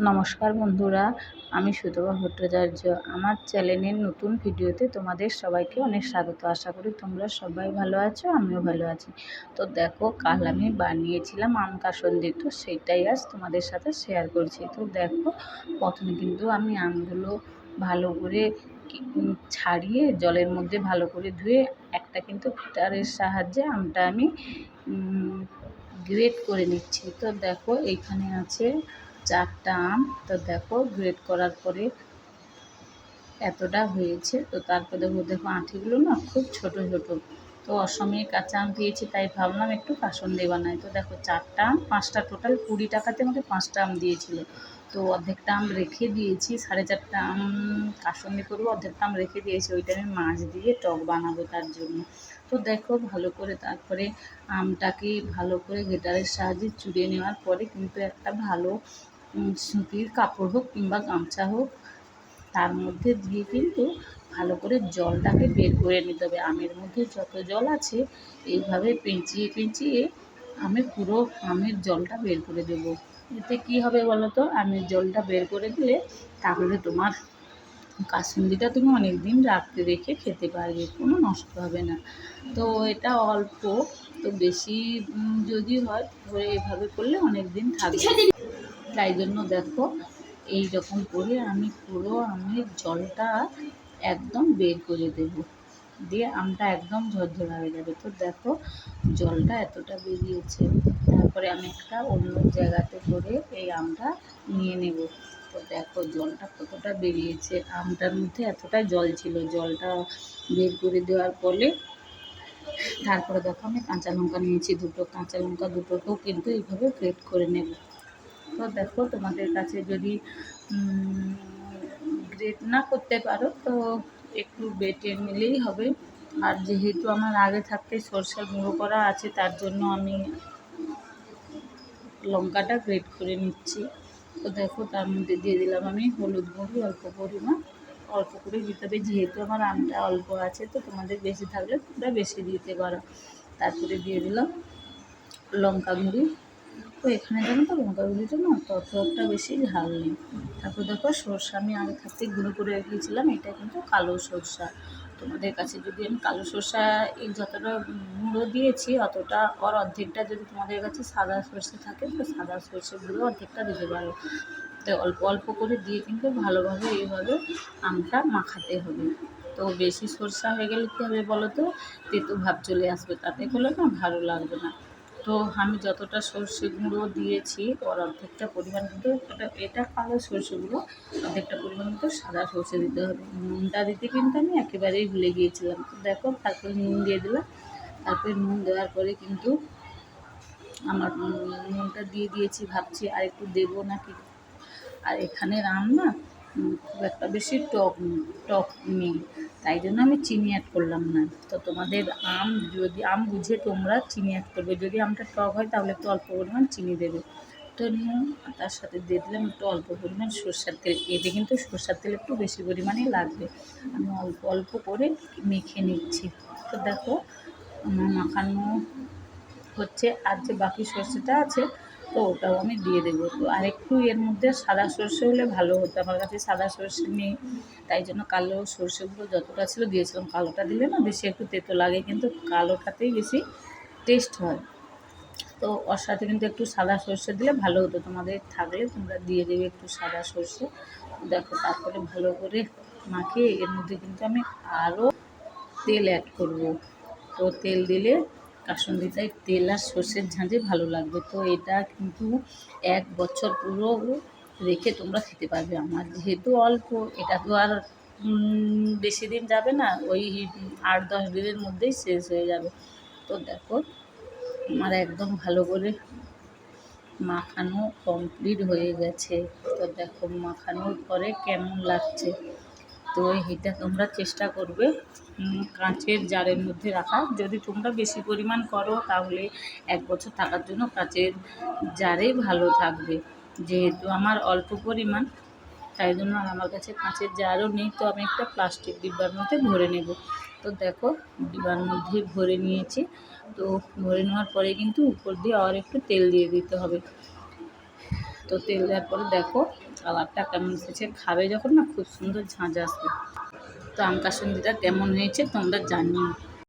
নমস্কার বন্ধুরা, আমি সুতপা ভট্টাচার্য। আমার চ্যানেলের নতুন ভিডিওতে তোমাদের সবাইকে অনেক স্বাগত। আশা করি তোমরা সবাই ভালো আছো, আমিও ভালো আছি। তো দেখো, কাল আমি বানিয়েছিলাম আম কাসন্দি তো সেটাই আজ তোমাদের সাথে শেয়ার করছি। তো দেখো, প্রথমে কিন্তু আমি আমগুলো ভালো করে ছাড়িয়ে, জলের মধ্যে ভালো করে ধুয়ে, একটা কিন্তু ফিটারের সাহায্যে আমটা আমি গ্রেট করে নিচ্ছি। তো দেখো এইখানে আছে চারটা আম। তো দেখো গ্রেড করার পরে এতটা হয়েছে। তো তারপরে দেখো দেখো আঁঠিগুলো না খুব ছোট ছোট। তো অসময়ে কাঁচা আম দিয়েছি, তাই ভাবলাম একটু কাসন্দি বানাই। তো দেখো, চারটা আম, পাঁচটা টোটাল কুড়ি টাকাতে আমাকে পাঁচটা আম দিয়েছিল। তো অর্ধেকটা আম রেখে দিয়েছি, সাড়ে চারটা আম কাসন্দি করব, অর্ধেকটা আম রেখে দিয়েছি। ওইটা আমি মাছ দিয়ে টক বানাবো তার জন্য। তো দেখো, ভালো করে তারপরে আমটাকে ভালো করে গেটারের সাহায্যে চুড়ে নেওয়ার পরে কিন্তু একটা ভালো সুতির কাপড় হোক কিংবা গামছা হোক, তার মধ্যে দিয়ে কিন্তু ভালো করে জলটাকে বের করে নিতে হবে। আমের মধ্যে যত জল আছে, এইভাবে পেঁচিয়ে পেঁচিয়ে আমি পুরো আমের জলটা বের করে দেবো। এতে কি হবে বলো তো? আমের জলটা বের করে দিলে তাহলে তোমার কাসুন্দিটা তুমি অনেক দিন রাখতে রেখে খেতে পারবে, কোনো নষ্ট হবে না। তো এটা অল্প, তো বেশি যদি হয় এভাবে করলে অনেক দিন থাকবে। তাই জন্য দেখো এই রকম করে আমি পুরো আমের জলটা একদম বের করে দেব। দিয়ে আমটা একদম ঝরঝরা হয়ে যাবে। তো দেখো জলটা এতটা বেরিয়েছে। তারপরে আমি একটা অন্য জায়গাতে করে এই আমটা নিয়ে নেব। তো দেখো জলটা কতটা বেরিয়েছে। আমটার মধ্যে এতটাই জল ছিল। জলটা বের করে দেওয়ার ফলে তারপরে দেখো আমি কাঁচা লঙ্কা নিয়েছি দুটো। কাঁচা লঙ্কা দুটোকেও কিন্তু এইভাবে গ্রেট করে নেব। তো দেখো তোমাদের কাছে যদি গ্রেট না করতে পারো, তো একটু বেটে নিলেই হবে। আর যেহেতু আমার আগে থাকতে সরষে গুঁড়ো করা আছে, তার জন্য আমি লঙ্কাটা গ্রেট করে নিচ্ছি। তো দেখো, তার মধ্যে দিয়ে দিলাম আমি হলুদ গুঁড়ি, অল্প পরিমাণ। অল্প করে দিতে হবে, যেহেতু আমার আমটা অল্প আছে, তো তোমাদের বেশি থাকলে তোমরা বেশি দিতে পারো। তারপরে দিয়ে দিলাম লঙ্কা গুঁড়ি। তো এখানে জানো তো লঙ্কা গুঁড়িটা না তত একটা বেশি ঝাল নেই। তারপর দেখো সরষা আমি আগে থাকতে গুঁড়ো করে রেখেছিলাম, এটা কিন্তু কালো সরষা। তোমাদের কাছে যদি আমি কালো সরষা এই যতটা গুঁড়ো দিয়েছি, অতটা ওর অর্ধেকটা যদি তোমাদের কাছে সাদা সর্ষে থাকে, তো সাদা সর্ষে গুঁড়ো অর্ধেকটা দিতে পারো। তো অল্প অল্প করে দিয়ে কিন্তু ভালোভাবে এইভাবে আমটা মাখাতে হবে। তো বেশি সরষা হয়ে গেলে কী হবে বলো তো? তেতো ভাব চলে আসবে, তাতে করলে না ভালো লাগবে না। তো আমি যতটা সর্ষে গুঁড়ো দিয়েছি, ওর অর্ধেকটা পরিমাণ কিন্তু এটা এটা কালো সর্ষে গুঁড়ো, অর্ধেকটা পরিমাণ কিন্তু সাদা সর্ষে দিতে হবে। নুনটা দিতে কিন্তু আমি একেবারেই ভুলে গিয়েছিলাম। তো দেখো, তারপরে নুন দিয়ে দিলাম। তারপরে নুন দেওয়ার পরে কিন্তু আমার নুনটা দিয়ে দিয়েছি, ভাবছি আর একটু দেবো নাকি? আর এখানে রাম না খুব একটা বেশি টক টক নেই। তাই জন্য আমি চিনি অ্যাড করলাম না। তো তোমাদের আম যদি, আম বুঝে তোমরা চিনি অ্যাড করবে। যদি আমটা টক হয়, তাহলে একটু অল্প পরিমাণ চিনি দেবে। তো নিয়ে তার সাথে দিয়ে দিলাম একটু অল্প পরিমাণ সর্ষার তেল। এতে কিন্তু সর্ষার তেল একটু বেশি পরিমাণে লাগবে। আমি অল্প অল্প করে মেখে নিচ্ছি। তো দেখো, আমার মাখানো হচ্ছে। আর যে বাকি সর্ষেটা আছে তো ওটাও আমি দিয়ে দেবো। তো আরেকটু এর মধ্যে সাদা সর্ষে হলে ভালো হতো। আমার কাছে সাদা সর্ষে নেই, তাই জন্য কালো সর্ষেগুলো যতটা ছিল দিয়েছিলাম। কালোটা দিলে না বেশি একটু তেতো লাগে, কিন্তু কালোটাতেই বেশি টেস্ট হয়। তো ওর সাথে কিন্তু একটু সাদা সর্ষে দিলে ভালো হতো। তোমাদের থাকলে তোমরা দিয়ে দেবে একটু সাদা সর্ষে। দেখো, তারপরে ভালো করে মাখিয়ে এর মধ্যে কিন্তু আমি আরও তেল অ্যাড করব। তো তেল দিলে কাসুন্দিটায় তেল আর সর্ষের ঝাঁঝে ভালো লাগবে। তো এটা কিন্তু এক বছর পুরো রেখে তোমরা খেতে পারবে। আমার যেহেতু অল্প, এটা তো আর বেশি দিন যাবে না, ওই আট দশ দিনের মধ্যেই শেষ হয়ে যাবে। তো দেখো, আমার একদম ভালো করে মাখানো কমপ্লিট হয়ে গেছে। তো দেখো, মাখানোর পরে কেমন লাগছে। তো এটা তোমরা চেষ্টা করবে কাঁচের জারের মধ্যে রাখা। যদি তোমরা বেশি পরিমাণ করো, তাহলে এক বছর থাকার জন্য কাঁচের জারে ভালো থাকবে। যেহেতু আমার অল্প পরিমাণ, তাই জন্য আমার কাছে কাঁচের জারও নেই, তো আমি একটা প্লাস্টিক ডিব্বার মধ্যে ভরে নেব। তো দেখো, ডিব্বার মধ্যে ভরে নিয়েছি। তো ভরে নেওয়ার পরে কিন্তু উপর দিয়ে আর একটু তেল দিয়ে দিতে হবে। তো তো তেল দেওয়ার পরে দেখো কালারটা কেমন এসেছে খাবে যখন না খুব সুন্দর ঝাঁঝ আসবে। তো আম কাসুন্দিটা কেমন হয়েছে তোমরা জানিও।